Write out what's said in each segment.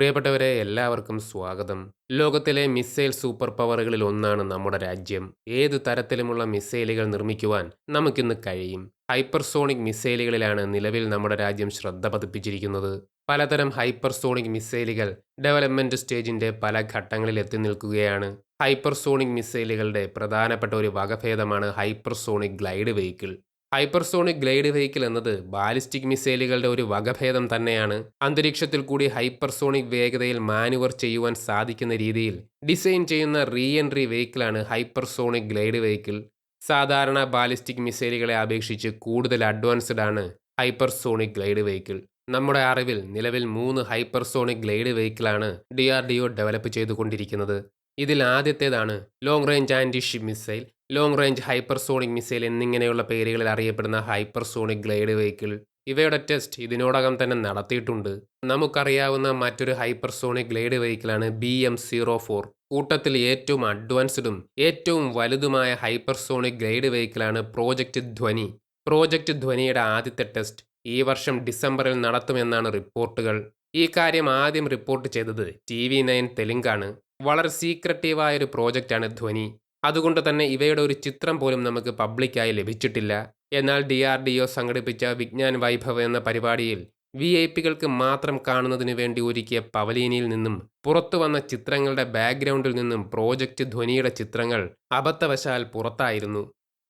പ്രിയപ്പെട്ടവരെ എല്ലാവർക്കും സ്വാഗതം. ലോകത്തിലെ മിസൈൽ സൂപ്പർ പവറുകളിൽ ഒന്നാണ് നമ്മുടെ രാജ്യം. ഏത് തരത്തിലുമുള്ള മിസൈലുകൾ നിർമ്മിക്കുവാൻ നമുക്കിന്ന് കഴിയും? ഹൈപ്പർസോണിക് മിസൈലുകളിലാണ് നിലവിൽ നമ്മുടെ രാജ്യം ശ്രദ്ധ പതിപ്പിച്ചിരിക്കുന്നത്. പലതരം ഹൈപ്പർസോണിക് മിസൈലുകൾ ഡെവലപ്മെന്റ് സ്റ്റേജിന്റെ പല ഘട്ടങ്ങളിൽ എത്തി നിൽക്കുകയാണ്. ഹൈപ്പർസോണിക് മിസൈലുകളുടെ പ്രധാനപ്പെട്ട ഒരു വകഭേദമാണ് hypersonic glide vehicle. Hypersonic glide vehicle എന്നത് ബാലിസ്റ്റിക് മിസൈലുകളുടെ ഒരു വകഭേദം തന്നെയാണ്. അന്തരീക്ഷത്തിൽ കൂടി ഹൈപ്പർസോണിക് വേഗതയിൽ മാനുവർ ചെയ്യുവാൻ സാധിക്കുന്ന രീതിയിൽ ഡിസൈൻ ചെയ്യുന്ന റീ എൻട്രി വെഹിക്കിളാണ് ഹൈപ്പർസോണിക് ഗ്ലൈഡ് വെഹിക്കിൾ. സാധാരണ ബാലിസ്റ്റിക് മിസൈലുകളെ അപേക്ഷിച്ച് കൂടുതൽ അഡ്വാൻസ്ഡ് ആണ് ഹൈപ്പർസോണിക് ഗ്ലൈഡ് വെഹിക്കിൾ. നമ്മുടെ അറിവിൽ നിലവിൽ മൂന്ന് hypersonic glide വെഹിക്കിളാണ് D R D O develop ചെയ്തുകൊണ്ടിരിക്കുന്നത്. ഇതിൽ ആദ്യത്തേതാണ് long range anti ship missile long range hypersonic missile എന്നിങ്ങനെയുള്ള പേരുകളിൽ അറിയപ്പെടുന്ന ഹൈപ്പർസോണിക് ഗ്ലൈഡ് വെഹിക്കിൾ ഇവയുടെ ടെസ്റ്റ് ഇതിനോടകം തന്നെ നടത്തിയിട്ടുണ്ട്. നമുക്കറിയാവുന്ന മറ്റൊരു ഹൈപ്പർസോണിക് ഗ്ലൈഡ് വെഹിക്കിളാണ് ബി എം സീറോ ഫോർ കൂട്ടത്തിൽ ഏറ്റവും അഡ്വാൻസ്ഡും ഏറ്റവും വലുതുമായ ഹൈപ്പർസോണിക് ഗ്ലൈഡ് വെഹിക്കിളാണ് പ്രോജക്റ്റ് ധ്വനി. പ്രോജക്റ്റ് ധ്വനിയുടെ ആദ്യത്തെ ടെസ്റ്റ് ഈ വർഷം ഡിസംബറിൽ നടത്തുമെന്നാണ് റിപ്പോർട്ടുകൾ. ഈ കാര്യം ആദ്യം റിപ്പോർട്ട് ചെയ്തത് ടി വി നയൻ തെലുങ്കാണ് വളരെ സീക്രട്ടീവായ ഒരു പ്രോജക്റ്റാണ് ധ്വനി. അതുകൊണ്ട് തന്നെ ഇവയുടെ ഒരു ചിത്രം പോലും നമുക്ക് പബ്ലിക്കായി ലഭിച്ചിട്ടില്ല. എന്നാൽ ഡി ആർ ഡി ഒ സംഘടിപ്പിച്ച വിജ്ഞാൻ വൈഭവ് എന്ന പരിപാടിയിൽ വി ഐ പികൾക്ക് മാത്രം കാണുന്നതിനു വേണ്ടി ഒരുക്കിയ പവലീനിയിൽ നിന്നും പുറത്തു വന്ന ചിത്രങ്ങളുടെ ബാക്ക്ഗ്രൗണ്ടിൽ നിന്നും പ്രോജക്റ്റ് ധ്വനിയുടെ ചിത്രങ്ങൾ അബദ്ധവശാൽ പുറത്തായിരുന്നു.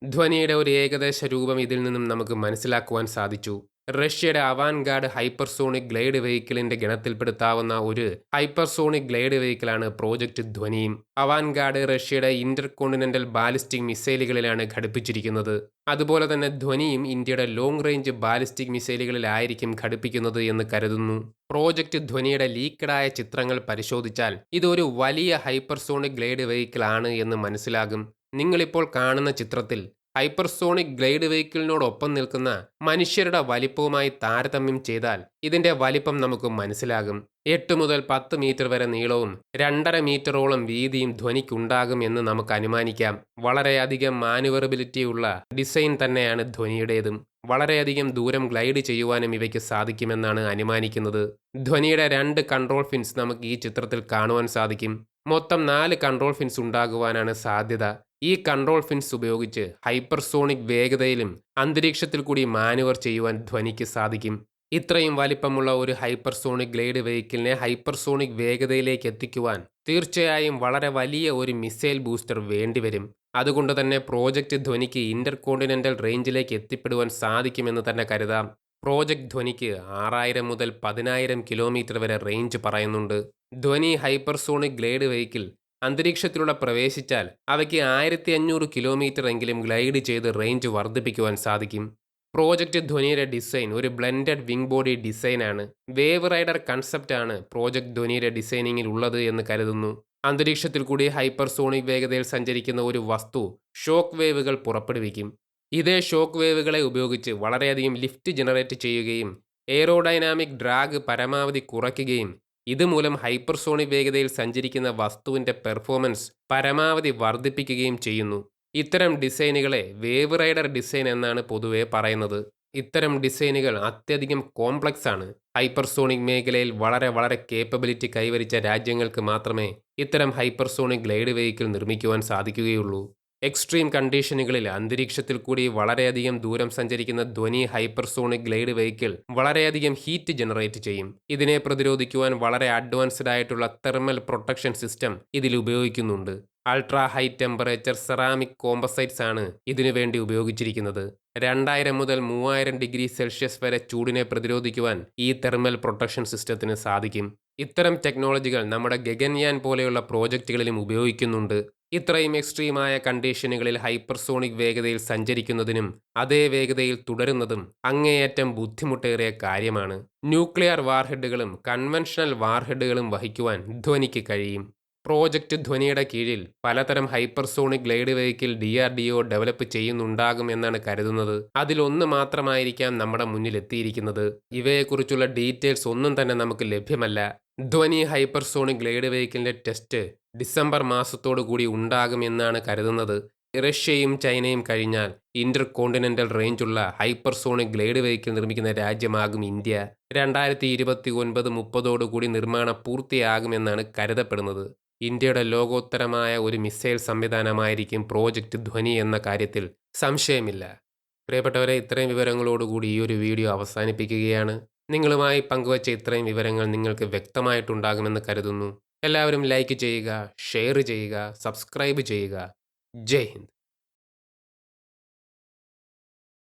ധ്വനിയുടെ ഒരു ഏകദേശ രൂപം ഇതിൽ നിന്നും നമുക്ക് മനസ്സിലാക്കുവാൻ സാധിച്ചു. റഷ്യയുടെ അവാൻഗാർഡ് ഹൈപ്പർസോണിക് ഗ്ലൈഡ് വെഹിക്കിളിന്റെ ഗണത്തിൽപ്പെടുത്താവുന്ന ഒരു ഹൈപ്പർസോണിക് ഗ്ലൈഡ് വെഹിക്കിളാണ് പ്രോജക്റ്റ് ധ്വനിയും. അവാൻഗാർഡ് റഷ്യയുടെ ഇന്റർ കോണ്ടിനെന്റൽ ബാലിസ്റ്റിക് മിസൈലുകളിലാണ് ഘടിപ്പിച്ചിരിക്കുന്നത്. അതുപോലെ തന്നെ ധ്വനിയും ഇന്ത്യയുടെ ലോങ് റേഞ്ച് ബാലിസ്റ്റിക് മിസൈലുകളിലായിരിക്കും ഘടിപ്പിക്കുന്നത് എന്ന് കരുതുന്നു. പ്രോജക്റ്റ് ധ്വനിയുടെ ലീക്കഡായ ചിത്രങ്ങൾ പരിശോധിച്ചാൽ ഇതൊരു വലിയ ഹൈപ്പർസോണിക് ഗ്ലൈഡ് വെഹിക്കിൾ ആണ് എന്ന് മനസ്സിലാകും. നിങ്ങളിപ്പോൾ കാണുന്ന ചിത്രത്തിൽ ഹൈപ്പർസോണിക് ഗ്ലൈഡ് വെഹിക്കിളിനോടൊപ്പം നിൽക്കുന്ന മനുഷ്യരുടെ വലിപ്പവുമായി താരതമ്യം ചെയ്താൽ ഇതിന്റെ വലിപ്പം നമുക്ക് മനസ്സിലാകും. എട്ട് മുതൽ പത്ത് മീറ്റർ വരെ നീളവും രണ്ടര മീറ്ററോളം വീതിയും ധ്വനിക്കുണ്ടാകും എന്ന് നമുക്ക് അനുമാനിക്കാം. വളരെയധികം മാനുവറബിലിറ്റി ഉള്ള ഡിസൈൻ തന്നെയാണ് ധ്വനിയുടേതും. വളരെയധികം ദൂരം ഗ്ലൈഡ് ചെയ്യുവാനും ഇവയ്ക്ക് സാധിക്കുമെന്നാണ് അനുമാനിക്കുന്നത്. ധ്വനിയുടെ രണ്ട് കൺട്രോൾ ഫിൻസ് നമുക്ക് ഈ ചിത്രത്തിൽ കാണുവാൻ സാധിക്കും. മൊത്തം നാല് കൺട്രോൾ ഫിൻസ് ഉണ്ടാകുവാനാണ് സാധ്യത. ഈ കൺട്രോൾ ഫിൻസ് ഉപയോഗിച്ച് ഹൈപ്പർസോണിക് വേഗതയിലും അന്തരീക്ഷത്തിൽ കൂടി മാനുവർ ചെയ്യുവാൻ ധ്വനിക്ക് സാധിക്കും. ഇത്രയും വലിപ്പമുള്ള ഒരു ഹൈപ്പർസോണിക് ഗ്ലൈഡ് വെഹിക്കിളിനെ ഹൈപ്പർസോണിക് വേഗതയിലേക്ക് എത്തിക്കുവാൻ തീർച്ചയായും വളരെ വലിയ ഒരു മിസൈൽ ബൂസ്റ്റർ വേണ്ടിവരും. അതുകൊണ്ട് തന്നെ പ്രോജക്റ്റ് ധ്വനിക്ക് ഇന്റർ കോണ്ടിനെന്റൽ റേഞ്ചിലേക്ക് എത്തിപ്പെടുവാൻ സാധിക്കുമെന്ന് തന്നെ കരുതാം. പ്രോജക്റ്റ് ധ്വനിക്ക് ആറായിരം മുതൽ പതിനായിരം കിലോമീറ്റർ വരെ റേഞ്ച് പറയുന്നുണ്ട്. ധ്വനി ഹൈപ്പർസോണിക് ഗ്ലൈഡ് വെഹിക്കിൾ അന്തരീക്ഷത്തിലൂടെ പ്രവേശിച്ചാൽ അവയ്ക്ക് ആയിരത്തി അഞ്ഞൂറ് കിലോമീറ്റർ എങ്കിലും ഗ്ലൈഡ് ചെയ്ത് റേഞ്ച് വർദ്ധിപ്പിക്കുവാൻ സാധിക്കും. പ്രോജക്റ്റ് ധ്വനിയുടെ ഡിസൈൻ ഒരു ബ്ലെൻഡഡ് വിങ് ബോഡി ഡിസൈനാണ് വേവ് റൈഡർ കൺസെപ്റ്റ് ആണ് പ്രോജക്റ്റ് ധ്വനിയുടെ ഡിസൈനിങ്ങിൽ ഉള്ളത് എന്ന് കരുതുന്നു. അന്തരീക്ഷത്തിൽ കൂടി ഹൈപ്പർസോണിക് വേഗതയിൽ സഞ്ചരിക്കുന്ന ഒരു വസ്തു ഷോക്ക് വേവുകൾ പുറപ്പെടുവിക്കും. ഇതേ ഷോക്ക് വേവുകളെ ഉപയോഗിച്ച് വളരെയധികം ലിഫ്റ്റ് ജനറേറ്റ് ചെയ്യുകയും എയറോഡൈനാമിക് ഡ്രാഗ് പരമാവധി കുറയ്ക്കുകയും ഇതുമൂലം ഹൈപ്പർസോണിക് വേഗതയിൽ സഞ്ചരിക്കുന്ന വസ്തുവിന്റെ പെർഫോമൻസ് പരമാവധി വർദ്ധിപ്പിക്കുകയും ചെയ്യുന്നു. ഇത്തരം ഡിസൈനുകളെ വേവ് റൈഡർ ഡിസൈൻ എന്നാണ് പൊതുവെ പറയുന്നത്. ഇത്തരം ഡിസൈനുകൾ അത്യധികം കോംപ്ലക്സ് ആണ്. ഹൈപ്പർസോണിക് മേഖലയിൽ വളരെ വളരെ കേപ്പബിലിറ്റി കൈവരിച്ച രാജ്യങ്ങൾക്ക് മാത്രമേ ഇത്തരം ഹൈപ്പർസോണിക് ഗ്ലൈഡ് വെഹിക്കിൾ നിർമ്മിക്കുവാൻ സാധിക്കുകയുള്ളൂ. എക്സ്ട്രീം കണ്ടീഷനുകളിൽ അന്തരീക്ഷത്തിൽ കൂടി വളരെയധികം ദൂരം സഞ്ചരിക്കുന്ന ധ്വനി ഹൈപ്പർസോണിക് ഗ്ലൈഡ് വെഹിക്കിൾ വളരെയധികം ഹീറ്റ് ജനറേറ്റ് ചെയ്യും. ഇതിനെ പ്രതിരോധിക്കുവാൻ വളരെ അഡ്വാൻസ്ഡ് ആയിട്ടുള്ള തെർമൽ പ്രൊട്ടക്ഷൻ സിസ്റ്റം ഇതിൽ ഉപയോഗിക്കുന്നുണ്ട്. Ultra high temperature ceramic composites ആണ് ഇതിനു വേണ്ടി ഉപയോഗിച്ചിരിക്കുന്നത്. രണ്ടായിരം മുതൽ മൂവായിരം ഡിഗ്രി സെൽഷ്യസ് വരെ ചൂടിനെ പ്രതിരോധിക്കുവാൻ ഈ തെർമൽ പ്രൊട്ടക്ഷൻ സിസ്റ്റത്തിന് സാധിക്കും. ഇത്തരം ടെക്നോളജികൾ നമ്മുടെ ഗഗൻയാൻ പോലെയുള്ള പ്രോജക്റ്റുകളിലും ഉപയോഗിക്കുന്നുണ്ട്. ഇത്രയും എക്സ്ട്രീമായ കണ്ടീഷനുകളിൽ ഹൈപ്പർസോണിക് വേഗതയിൽ സഞ്ചരിക്കുന്നതിനും അതേ വേഗതയിൽ തുടരുന്നതും അങ്ങേയറ്റം ബുദ്ധിമുട്ടേറിയ കാര്യമാണ്. ന്യൂക്ലിയർ വാർഹെഡുകളും കൺവെൻഷണൽ വാർഹെഡുകളും വഹിക്കുവാൻ ധ്വനിക്ക് കഴിയും. പ്രോജക്റ്റ് ധ്വനിയുടെ കീഴിൽ പലതരം hypersonic glide vehicle D R D O develop ചെയ്യുന്നുണ്ടാകും എന്നാണ് കരുതുന്നത്. അതിലൊന്ന് മാത്രമായിരിക്കാം നമ്മുടെ മുന്നിൽ എത്തിയിരിക്കുന്നത്. ഇവയെക്കുറിച്ചുള്ള ഡീറ്റെയിൽസ് ഒന്നും തന്നെ നമുക്ക് ലഭ്യമല്ല. ധ്വനി ഹൈപ്പർസോണിക് ഗ്ലൈഡ് വെഹിക്കിളിന്റെ ടെസ്റ്റ് ഡിസംബർ മാസത്തോടു കൂടി ഉണ്ടാകുമെന്നാണ് കരുതുന്നത്. റഷ്യയും ചൈനയും കഴിഞ്ഞാൽ ഇന്റർ കോണ്ടിനെന്റൽ റേഞ്ചുള്ള ഹൈപ്പർസോണിക് ഗ്ലൈഡ് വെഹിക്കിൾ നിർമ്മിക്കുന്ന രാജ്യമാകും ഇന്ത്യ. രണ്ടായിരത്തി ഇരുപത്തി ഒൻപത് മുപ്പതോടുകൂടി നിർമ്മാണം പൂർത്തിയാകുമെന്നാണ് കരുതപ്പെടുന്നത്. ഇന്ത്യയുടെ ലോകോത്തരമായ ഒരു മിസൈൽ സംവിധാനമായിരിക്കും പ്രോജക്റ്റ് ധ്വനി എന്ന കാര്യത്തിൽ സംശയമില്ല. പ്രിയപ്പെട്ടവരെ ഇത്രയും വിവരങ്ങളോടുകൂടി ഈ ഒരു വീഡിയോ അവസാനിപ്പിക്കുകയാണ്. നിങ്ങളുമായി പങ്കുവച്ച ഇത്രയും വിവരങ്ങൾ നിങ്ങൾക്ക് വ്യക്തമായിട്ടുണ്ടാകുമെന്ന് കരുതുന്നു. എല്ലാവരും ലൈക്ക് ചെയ്യുക ഷെയർ ചെയ്യുക സബ്സ്ക്രൈബ് ചെയ്യുക. ജയ് ഹിന്ദ്.